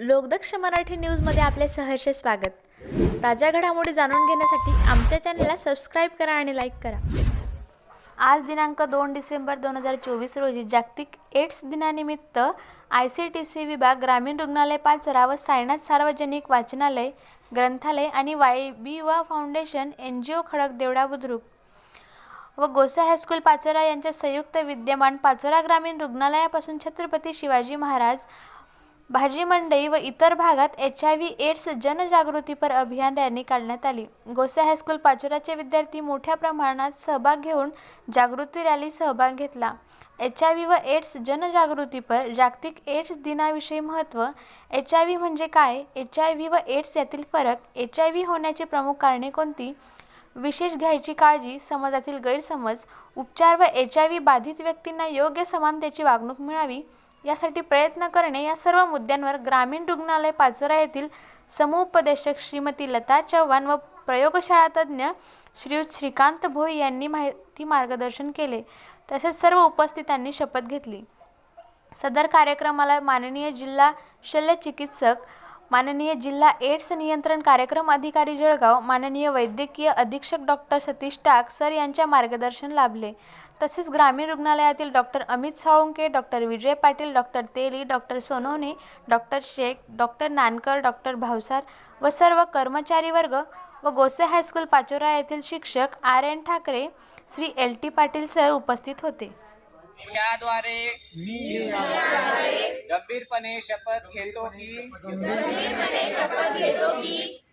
लोकदक्ष मराठी न्यूजमध्ये आपले सहर्ष स्वागत. ताज्या घडामोडी जाणून घेण्यासाठी आमच्या चॅनलला सबस्क्राईब करा आणि लाईक करा. आज दिनांक दोन डिसेंबर दोन हजार चोवीस रोजी जागतिक एड्स दिनानिमित्त आय सी टी सी विभाग ग्रामीण रुग्णालय पाचरा व सायनाथ सार्वजनिक वाचनालय ग्रंथालय आणि वाय बी व फाउंडेशन एन जी ओ खडक देवडा बुद्रुक व गोसा हायस्कूल पाचोरा यांच्या संयुक्त विद्यमान पाचोरा ग्रामीण रुग्णालयापासून छत्रपती शिवाजी महाराज भाजी मंडई व इतर भागात एच आय व्ही एड्स जनजागृतीपर अभियान रॅली काढण्यात आली. गोसे हायस्कूल पाचोराचे विद्यार्थी मोठ्या प्रमाणात सहभाग घेऊन जागृती रॅली सहभाग घेतला. एच आय व्ही व एड्स जनजागृतीपर जागतिक एड्स दिनाविषयी महत्त्व एच आय व्ही म्हणजे काय? एच आय व्ही व एड्स यातील फरक एच आय व्ही होण्याची प्रमुख कारणे कोणती? विशेष घ्यायची काळजी समाजातील गैरसमज उपचार व एच आय व्ही बाधित व्यक्तींना योग्य समानतेची वागणूक मिळावी यासाठी प्रयत्न करणे या सर्व मुद्द्यांवर ग्रामीण रुग्णालय पाचोरा येथील समुपदेशक श्रीमती लता चव्हाण व प्रयोगशाळा तज्ज्ञ श्रीयुत श्रीकांत भोई यांनी माहिती मार्गदर्शन केले. तसेच सर्व उपस्थितांनी शपथ घेतली. सदर कार्यक्रमाला माननीय जिल्हा शल्य चिकित्सक माननीय जिल्हा एड्स नियंत्रण कार्यक्रम अधिकारी जळगाव माननीय वैद्यकीय अधीक्षक डॉक्टर सतीश टाक सर यांच्या मार्गदर्शन लाभले. तसेच ग्रामीण रुग्णालयातील doctor Amit Salunke doctor Vijay Patil doctor Teli doctor Sonawane doctor Shaikh doctor Nankar doctor Bhavsar व सर्व कर्मचारी वर्ग व गोसे हायस्कूल पाचोरा येथील शिक्षक R N Thakre Shri L T Patil sir उपस्थित होते. त्याद्वारे गंभीरपणे शपथ घेतो की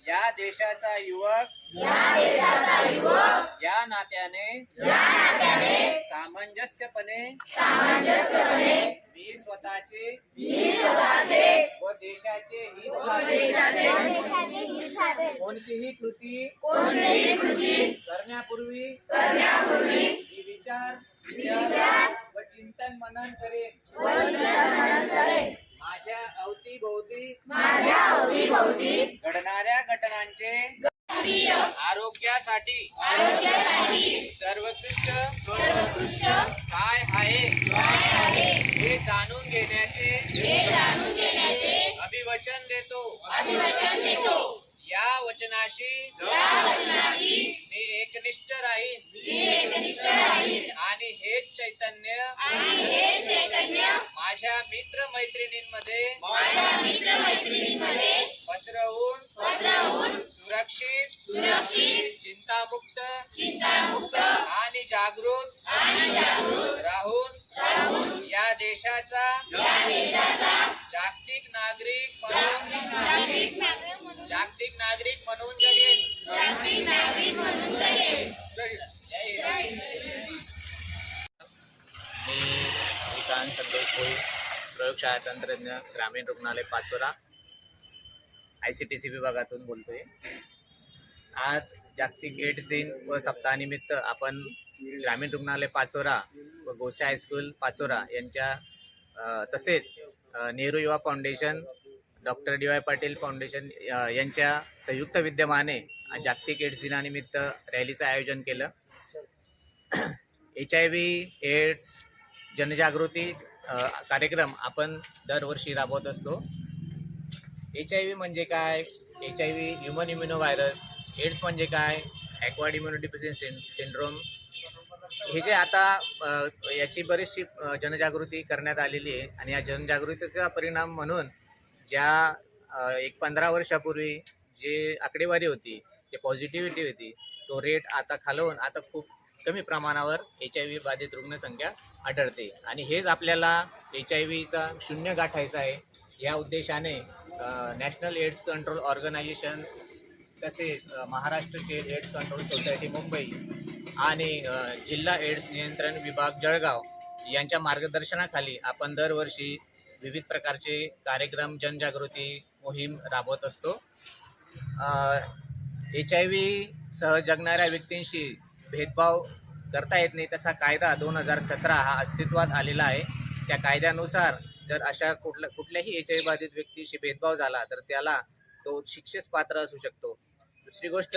या देशाचा युवक या नात्याने सामंजस्यपणे मी स्वतःचे व देशाचे हित साधे. कोणतीही कृती करण्यापूर्वी मी विचार व चिंतन मनन करेन माझ्या अवतीभोवती घडणाऱ्या घटनांचे आरोग्यासाठी सर्वोत्कृष्ट वचनाशी मी एकनिष्ठ राहीन। आणि हेच चैतन्य। माझ्या मित्र मैत्रिणींमध्ये पसरवून। सुरक्षित। चिंतामुक्त। आणि जागृत। देशाचा जागतिक नागरिक म्हणून जागतिक नागरिक म्हणून मी श्रीकांत संतोष भोई प्रयोगशाळा तंत्रज्ञ ग्रामीण रुग्णालय Pachora I C T C विभागातून बोलतोय. आज जागतिक एड्स दिन व सप्ताहानिमित्त आपण ग्रामीण रुग्णालय पाचोरा व गोसे हायस्कूल पाचोरा यांच्या तसेच Nehru Yuva foundation doctor D Y Patil foundation यांच्या संयुक्त विद्यमाने जागतिक एड्स दिनानिमित्त रॅलीचं आयोजन केलं. एच आय व्ही एड्स जनजागृती कार्यक्रम आपण दरवर्षी राबवत असतो. एच आय व्ही म्हणजे काय? H I V human immuno virus AIDS म्हणजे काय? Acquired immunity syndrome. हे जे आता याची बरीचशी जनजागृती करण्यात आलेली आहे आणि या जनजागृतीचा परिणाम म्हणून ज्या एक पंधरा वर्षापूर्वी जे आकडेवारी होती जे पॉझिटिव्हिटी होती तो रेट आता खालवून आता खूप कमी प्रमाणावर एच आय व्ही बाधित रुग्णसंख्या आढळते. आणि हेच आपल्याला एच आय व्हीचा शून्य गाठायचा आहे. या उद्देशाने नॅशनल एड्स कंट्रोल ऑर्गनायझेशन तसेच Maharashtra state AIDS control society Mumbai आणि जिल्हा एड्स नियंत्रण विभाग जळगाव यांच्या मार्गदर्शनाखाली आपण दरवर्षी विविध प्रकारचे कार्यक्रम जनजागृती मोहीम राबवत असतो. एच आय व्ही सह जगणाऱ्या व्यक्तींशी भेदभाव करता येत नाही तसा कायदा दोन हजार सतरा हा अस्तित्वात आलेला आहे. त्या कायद्यानुसार जर अशा कुठल्या कुठल्याही एच आय बाधित व्यक्तीशी भेदभाव झाला तर त्याला तो शिक्षेस पात्र असू शकतो. दुसरी गोष्ट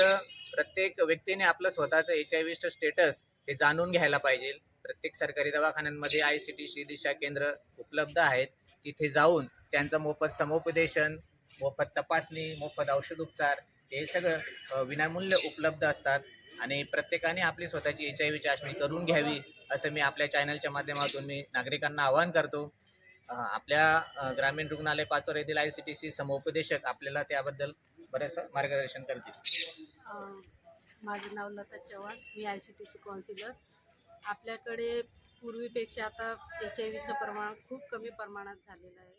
प्रत्येक व्यक्तीने आपलं स्वतःचं एच आय व्हीचं स्टेटस हे जाणून घ्यायला पाहिजे. प्रत्येक सरकारी दवाखान्यांमध्ये I C T C Disha केंद्र उपलब्ध आहेत. तिथे जाऊन त्यांचं मोफत समुपदेशन मोफत तपासणी मोफत औषध उपचार हे सगळं विनामूल्य उपलब्ध असतात. आणि प्रत्येकाने आपली स्वतःची एच आय व्ही चाचणी करून घ्यावी असं मी आपल्या चॅनलच्या माध्यमातून मी नागरिकांना आवाहन करतो. आपल्या ग्रामीण रुग्णालय पाचोर येथील आय सी टी सी समुपदेशक आपल्याला त्याबद्दल बरंचसं मार्गदर्शन करतील. माझं नाव लता चव्हाण मी I C T C counsellor. आपल्याकडे पूर्वीपेक्षा आता एच आय व्हीचं प्रमाण खूप कमी प्रमाणात झालेलं आहे.